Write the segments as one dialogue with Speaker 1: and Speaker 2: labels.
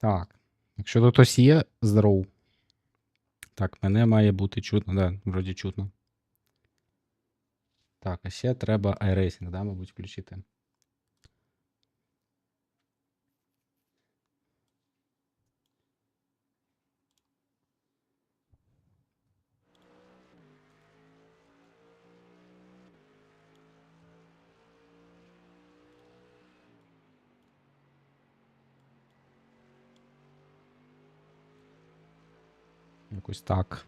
Speaker 1: Так. Якщо тут хтось є, здоров. Так, мене має бути чутно, да, вроді чутно. Так, а ще треба iRacing, да, мабуть, включити. Якось так.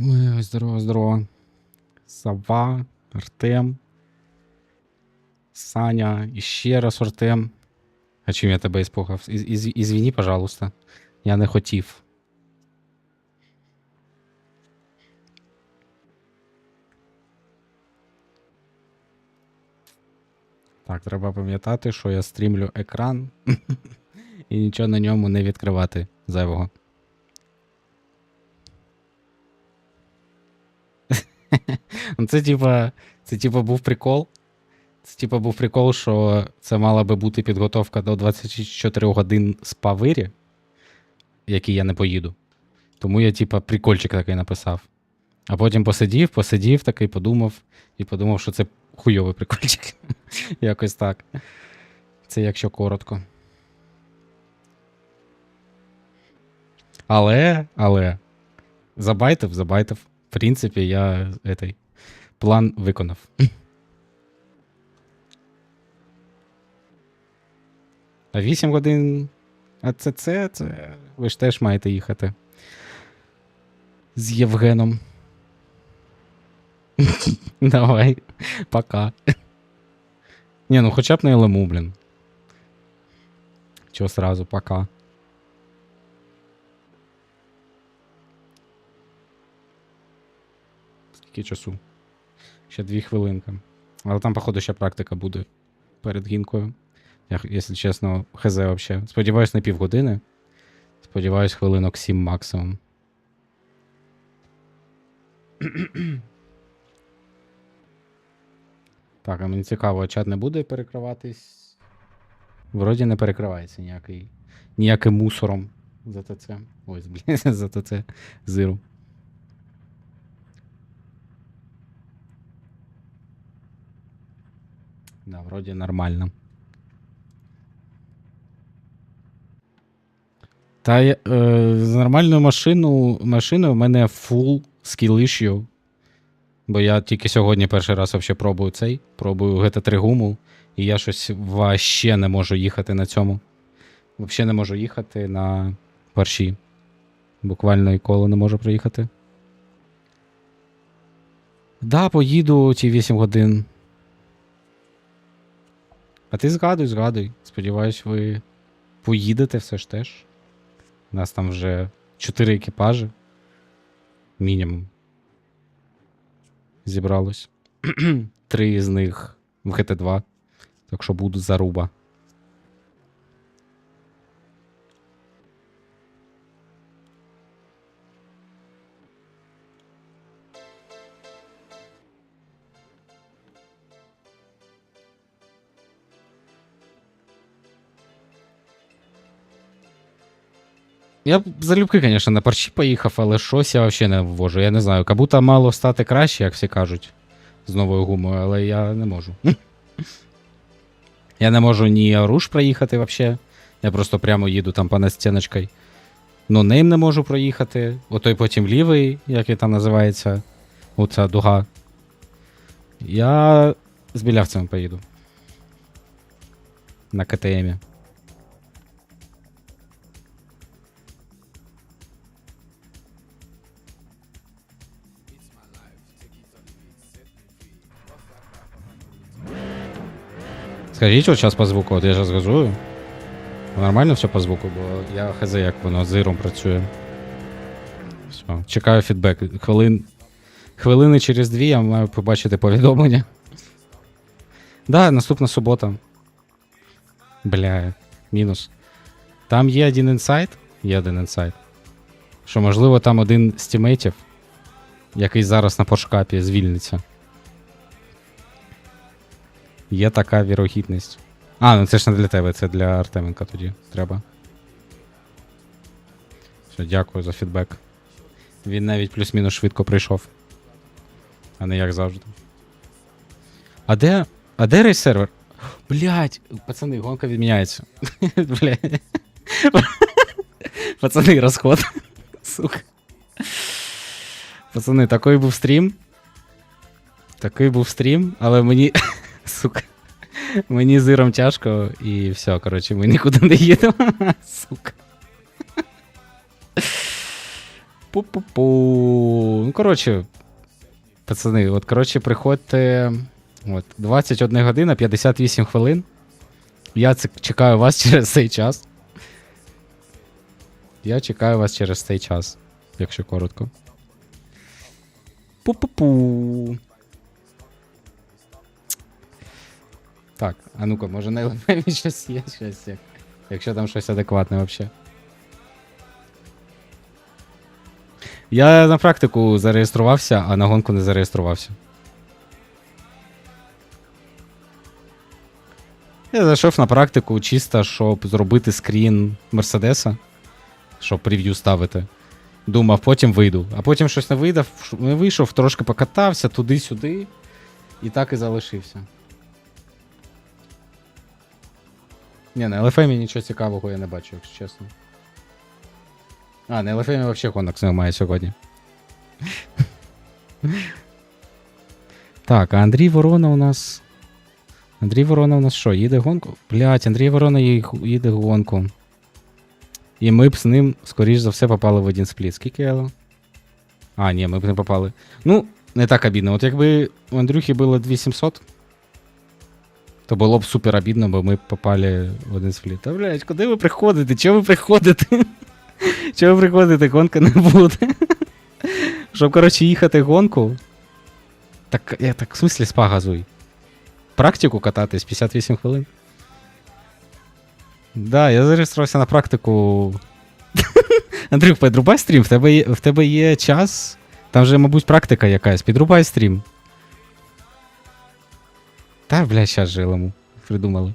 Speaker 1: Ой, здорово, здорово. Сава, Артем. Саня, і ще раз Артем. А чим я тебе іспугав? Із, ізвіні, пожалуйста. Я не хотів. Так, треба пам'ятати, що я стрімлю екран і нічого на ньому не відкривати зайвого. Ну, Це типа, це типа був прикол. Це типа був прикол, що це мала би бути підготовка до 24 годин з павирі, який я не поїду. Тому я, типа, прикольчик такий написав. А потім посидів, посидів такий, подумав, і подумав, що це хуйовий прикольчик. Якось так. Це якщо коротко. Але, але. Забайтив, забайтив. В принципі, я этой, план виконав. А 8 годин АЦЦ, це ви ж теж маєте їхати. З Євгеном. Давай, пока. Не, ну хоча б на ЛМУ, блін. Чого сразу, пока. Скільки часу? Ще дві хвилинки. Але там, походу, ще практика буде перед гінкою. Я, якщо чесно, хз вообще. Сподіваюсь, на півгодини. Сподіваюсь, хвилинок 7 максимум. так, а мені цікаво, чат не буде перекриватись. Вроді не перекривається ніякий. Ніяким мусором за ТЦ. Ось, блін, за ТЦ зиру. Да, вроді нормально. Та е, з нормальною машину, машиною в мене full skill issue. Бо я тільки сьогодні перший раз вообще пробую цей. Пробую GT3 гуму, і я щось вообще не можу їхати на цьому. Вообще не можу їхати на парші. Буквально ніколи не можу проїхати. Да, поїду ті 8 годин. А ти згадуй, згадуй. Сподіваюсь, ви поїдете все ж теж. У нас там вже чотири екіпажі. Мінімум. Зібралось. Три з них в ГТ2. Так що буду заруба. Я б залюбки, звісно, на парші поїхав, але щось я взагалі не ввожу. Я не знаю. Кабута мало стати краще, як всі кажуть, з новою гумою, але я не можу. Я не можу ні руш проїхати взагалі. Я просто прямо їду там по стіночкою. Ну, ним не можу проїхати. Отой потім лівий, як він там називається. Оця дуга. Я з білявцями поїду. На КТМі. Скажіть, от зараз по звуку, от я зараз газую. Нормально все по звуку, бо я хз, як воно з іром працює. Все. Чекаю фідбек. Хвилин... Хвилини через дві я маю побачити повідомлення. Да, наступна субота. Бля, мінус. Там є один інсайт. Є один інсайт. Що, можливо, там один з тімейтів, який зараз на поршкапі звільниться. Є така вірогідність. А, ну це ж не для тебе, це для Артеменка тоді треба. Все, дякую за фідбек. Він навіть плюс-мінус швидко прийшов. А не як завжди. А де. А де рейс сервер? Блять, пацани, гонка відміняється. Блять. Пацани, розход. Сука. Пацани, такий був стрім. Такий був стрім, але мені. Сука. Мені з Іром тяжко і все, коротше, ми нікуди не їдемо. Сука. Пу-пу-пу. Ну, коротше, пацани, от, коротше, приходьте. От, 21 година, 58 хвилин. Я чекаю вас через цей час. Я чекаю вас через цей час, якщо коротко. Пу-пу-пу. Так, а ну-ка, може на LMM щось є, щось є. Якщо там щось адекватне взагалі. Я на практику зареєструвався, а на гонку не зареєструвався. Я зайшов на практику чисто, щоб зробити скрін Мерседеса, щоб прев'ю ставити. Думав, потім вийду. А потім щось не вийде, не вийшов, трошки покатався туди-сюди. І так і залишився. Ні, на LFM нічого цікавого я не бачу, якщо чесно. А, на LFM взагалі гонок немає сьогодні. так, а Андрій Ворона у нас. Андрій Ворона у нас що, їде гонку? Блять, Андрій Ворона їде гонку. І ми б з ним, скоріш за все, попали в один спліт. Скільки Ело? А, ні, ми б не попали. Ну, не так обідно. От якби у Андрюхи було 2700, то було б супер обідно, бо ми попали в один спліт. Та, блядь, куди ви приходите? Чого ви приходите? Чого ви приходите? Гонка не буде. Щоб, коротше, їхати гонку. Так, я так, в смислі спа газуй. Практику кататись 58 хвилин. Да, я зареєструвався на практику. Андрюх, підрубай стрім, в тебе є, в тебе є час. Там же, мабуть, практика якась. Підрубай стрім. Та, бля, щас же йому придумали.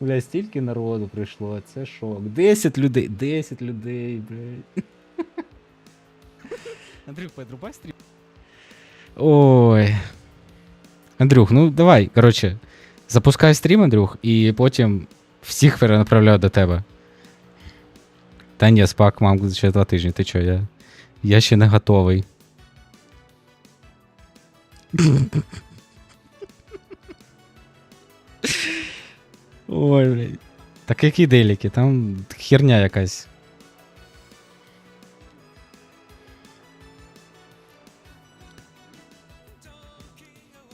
Speaker 1: Бля, стільки народу прийшло, це шок. 10 людей, 10 людей, блядь. Андрюх, підрубай стрім. Ой. Андрюх, ну давай, коротше, запускай стрім, Андрюх, і потім всіх перенаправляю до тебе. Та ні, спак, мам, ще два тижні. Ти чо, я. Я ще не готовий. Ой, блядь. Так які деліки? Там херня якась.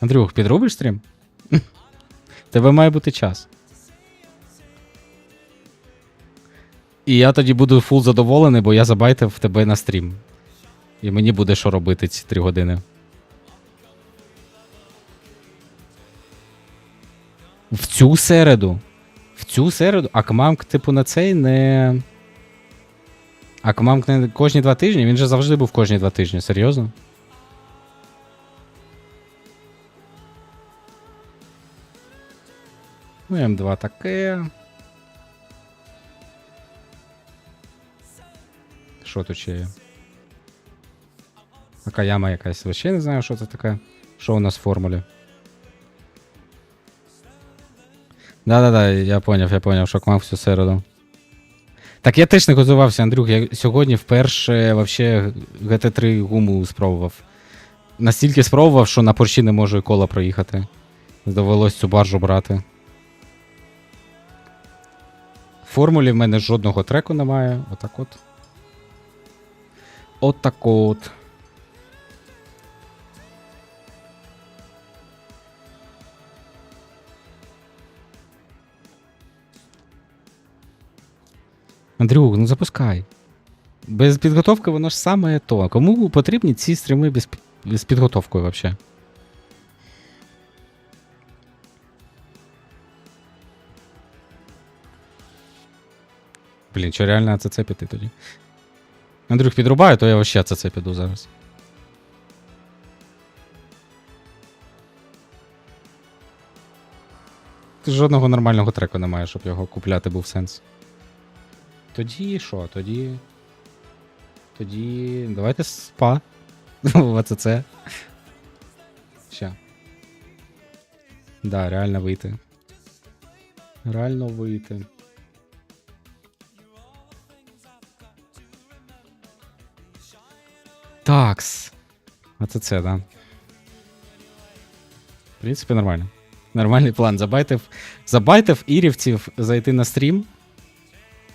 Speaker 1: Андрюх, підробиш стрім? Тебе має бути час. І я тоді буду фул задоволений, бо я забайтив тебе на стрім. І мені буде що робити ці три години. В цю середу. В цю середу. Акмамк, типу, на цей не. Акмамк не кожні два тижні? Він же завжди був кожні два тижні, серйозно? Ну, М2 таке. Що тут ще є? Така яма якась. Вообще не знаю, що це таке. Що у нас в формулі. Да-да-да, я поняв, я поняв, що мав всю середу. Так я теж не готувався, Андрюх. Я сьогодні вперше вообще GT3 гуму спробував. Настільки спробував, що на порші не можу і кола проїхати. Довелось цю баржу брати. В формулі в мене жодного треку немає. Отак от. Отак от. Андрюх, ну запускай. Без підготовки воно ж саме то. Кому потрібні ці стріми без, з підготовкою взагалі? Блін, що реально АЦЦ піти тоді? Андрюх, підрубаю, то я вообще АЦЦ піду зараз. жодного нормального треку немає, щоб його купляти був сенс. Тоді що? Тоді. Тоді. Давайте спа. В АЦЦ. Ща. Да, реально вийти. Реально вийти. Такс. АЦЦ, да. В принципі, нормально. Нормальний план. Забайтив, забайтив ірівців зайти на стрім.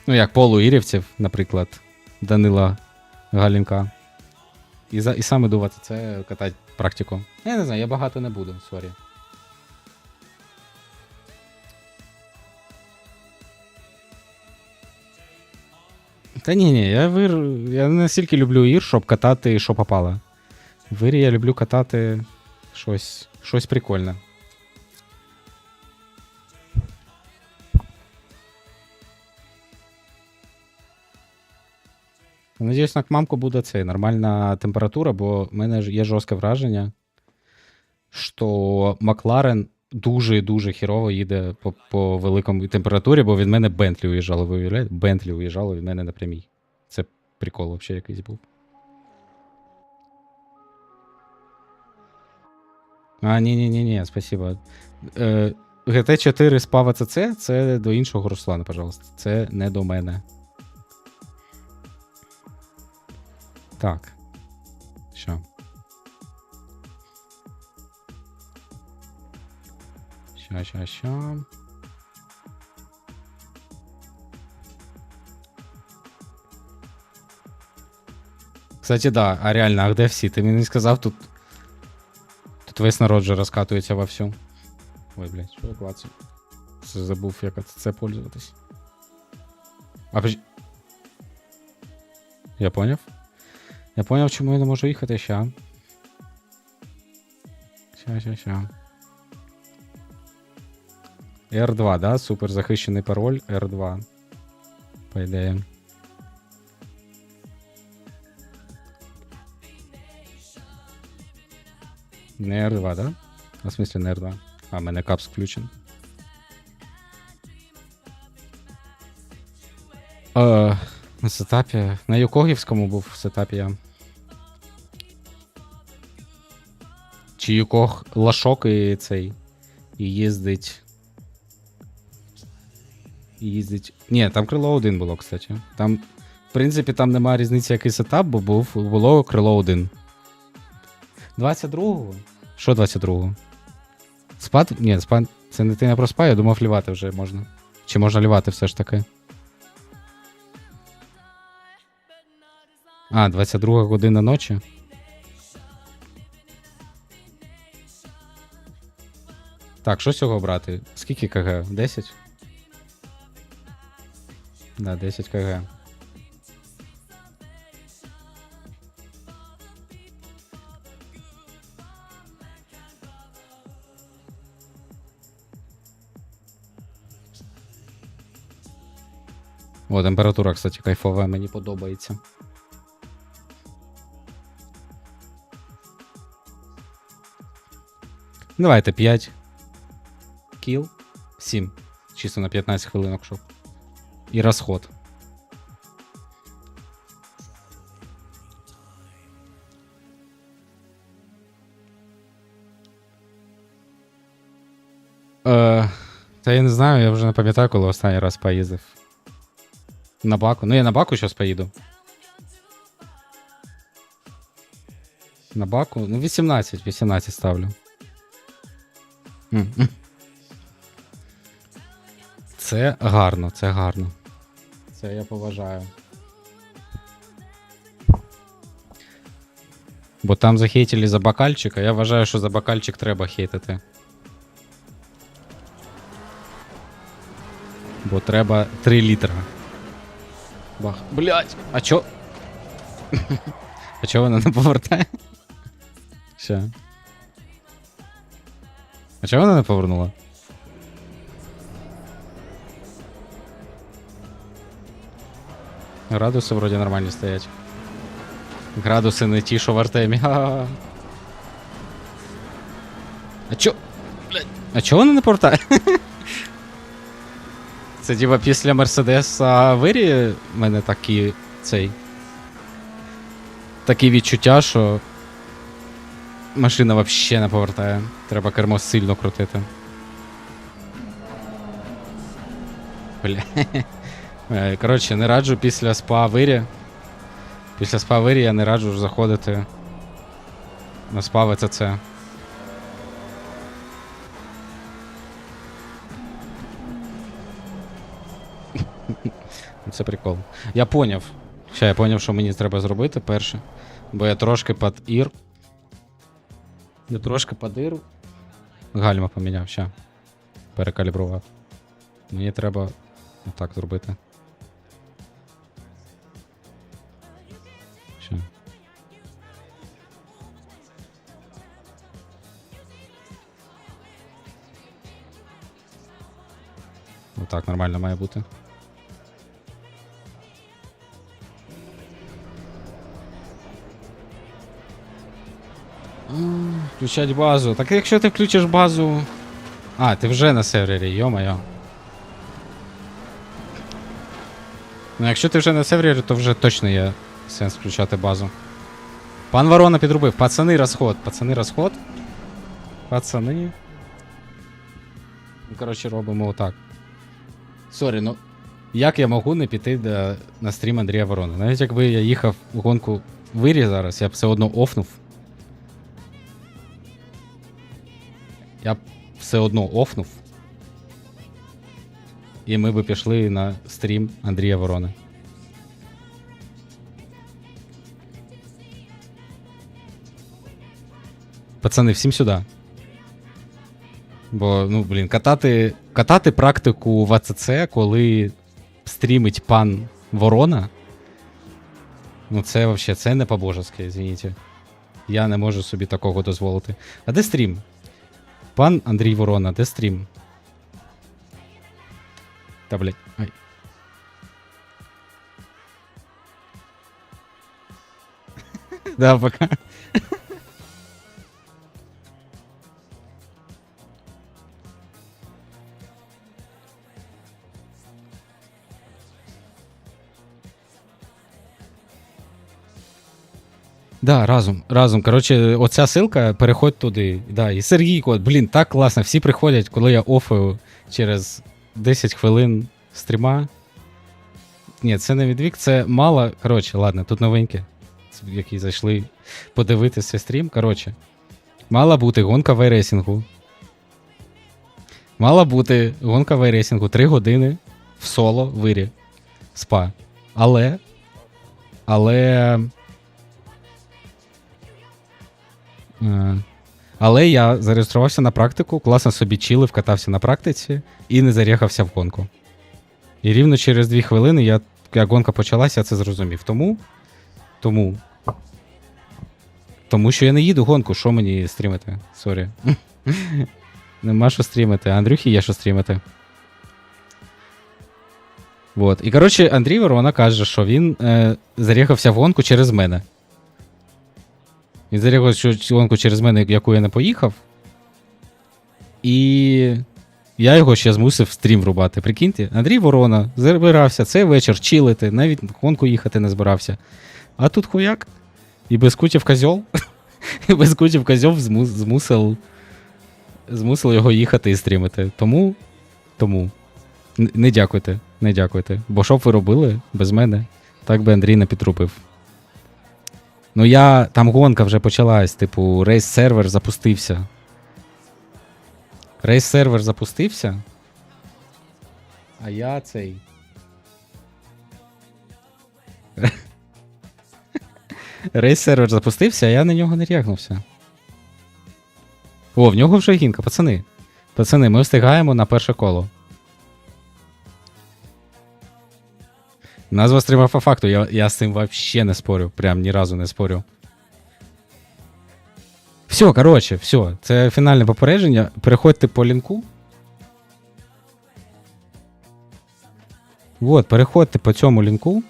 Speaker 1: Ну, як полуірівців, наприклад, Данила Галінка. І, за, і сам іду в АЦЦ катати практику. Я не знаю, я багато не буду, сорі. Та ні, ні, я вир. Я не настільки люблю ір, щоб катати, що попало. В ірі я люблю катати щось, щось прикольне. Надіюсь, на мамку буде це нормальна температура, бо в мене є жорстке враження, що Макларен дуже дуже хірово їде по, по великому температурі, бо від мене Бентлі уїжджало, ви уявляєте? Бентлі уїжджало від мене на прямій. Це прикол взагалі якийсь був. А, ні, ні, спасибо. Е, GT4 спав АЦЦ це до іншого Руслана, пожалуйста. Це не до мене. Так. Що? Ща, ща, ща. Кстати, да, а реально, а де всі? Ти мені не сказав тут. Тут весь народ же розкатується вовсю. Ой, блядь, що я клацаю? Це Забув, як це пользуватись. А подож- Я поняв? Я поняв, чому я не можу їхати ща. Ща, ща, ща. R2, да? Супер захищений пароль R2. По ідеї. Не R2, да? А, в смысле не R2. А, мене капс включен. Е, на сетапі. На Юкогівському був в сетапі я. Чи Юког лашок і цей. І їздить. І їздить. Ні, там крило 1 було, кстати. Там, в принципі, там немає різниці, який сетап, бо був, було крило 1. 22-го? Що 22-го? Спад? Ні, спад. Це не ти не про спа, я думав, лівати вже можна. Чи можна лівати все ж таки? А, 22 година ночі. Так, що з цього брати? Скільки КГ? 10? Да, 10 КГ. О, температура, кстати, кайфова, мені подобається. Давайте 5. Кіл. 7. Чисто на 15 хвилинок, щоб. І розход. Е, та я не знаю, я вже не пам'ятаю, коли останній раз поїздив. На баку. Ну, я на баку зараз поїду. На баку. Ну, 18, 18 ставлю. Це гарно, це гарно. Це я поважаю. Бо там захейтили за бакальчик, а я вважаю, що за бакальчик треба хейтити. Бо треба 3 літра. Бах. Блять! А чо? а чо вона не повертає? Ще. А чого вона не повернула? Градуси вроді нормальні стоять. Градуси не ті, що в Артемі. Ха-ха-ха. А чо? Блядь. А чого вона не повертає? Це типа після Мерседеса Вирі мене такі цей. Такі відчуття, що машина взагалі не повертає. Треба кермо сильно крутити. Бля. Е, Коротше, не раджу після спа Вирі. Після спа Вирі я не раджу заходити на спа ВЦЦ. Це прикол. Я поняв. Ще я поняв, що мені треба зробити перше. Бо я трошки під ір. Я трошки під ір. Гальма поміняв, ще. Перекалібрував. Мені треба отак зробити. Ще. Отак нормально має бути. М, Включать базу. Так якщо ти включиш базу. А, ти вже на сервері, йо-моє. Ну, якщо ти вже на сервері, то вже точно є сенс включати базу. Пан Ворона підрубив. Пацани розход. Пацани розход. Пацани. Ну, коротше, робимо отак. Сорі, ну. Як я можу не піти до, на стрім Андрія Ворона? Навіть якби я їхав в гонку вирі зараз, я б все одно офнув. Все одно офнув. І ми би пішли на стрім Андрія Ворона. Пацани, всім сюди. Бо, ну, блін, катати, катати практику в АЦЦ, коли стрімить пан Ворона. Ну, це взагалі це не по-божески, извините. Я не можу собі такого дозволити. А де стрім? Пан Андрій Ворона, де стрім? Та блять. Ай. Да, пока. Да, разом, разом. Коротше, оця ссылка, переходь туди. Да, і Сергійко, блін, так класно. Всі приходять, коли я офаю через 10 хвилин стріма. Ні, це не відвік, це мало. Коротше, ладно, тут новеньке. Які зайшли подивитися стрім. Коротше, мала бути гонка вайресінгу. Мала бути гонка вайресінгу 3 години в соло вирі. Спа. Але. Але. Але я зареєструвався на практику, класно собі чилив, катався на практиці і не зарягався в гонку. І рівно через дві хвилини, я, як гонка почалася, я це зрозумів. Тому. Тому. Тому що я не їду гонку, що мені стрімити? Сорі. Нема що стрімити. Андрюхі є що стрімити. Вот. І коротше, Андрій Ворона каже, що він е, зарягався в гонку через мене. Він зарягав гонку через мене, яку я не поїхав. І я його ще змусив стрім врубати. Прикиньте, Андрій Ворона збирався цей вечір чилити, навіть гонку їхати не збирався. А тут хуяк. І без кутів козьол. І без кутів козьол змусив, змусив його їхати і стрімити. Тому. Тому. Не дякуйте, не дякуйте. Бо що б ви робили без мене? Так би Андрій не підрубив. Ну я. Там гонка вже почалась, типу, рейс сервер запустився. Рейс сервер запустився. А я цей. Рейс сервер запустився, а я на нього не рягнувся. О, в нього вже гінка, пацани. Пацани, ми встигаємо на перше коло. Назва стріма по факту, я, я з цим вообще не спорю. Прям ні разу не спорю. Все, коротше, все. Це фінальне попередження. Переходьте по лінку. Вот, переходьте по цьому лінку.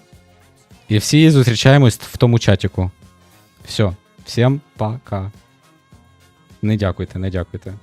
Speaker 1: І всі зустрічаємось в тому чатіку. Все. Всім пока. Не дякуйте, не дякуйте.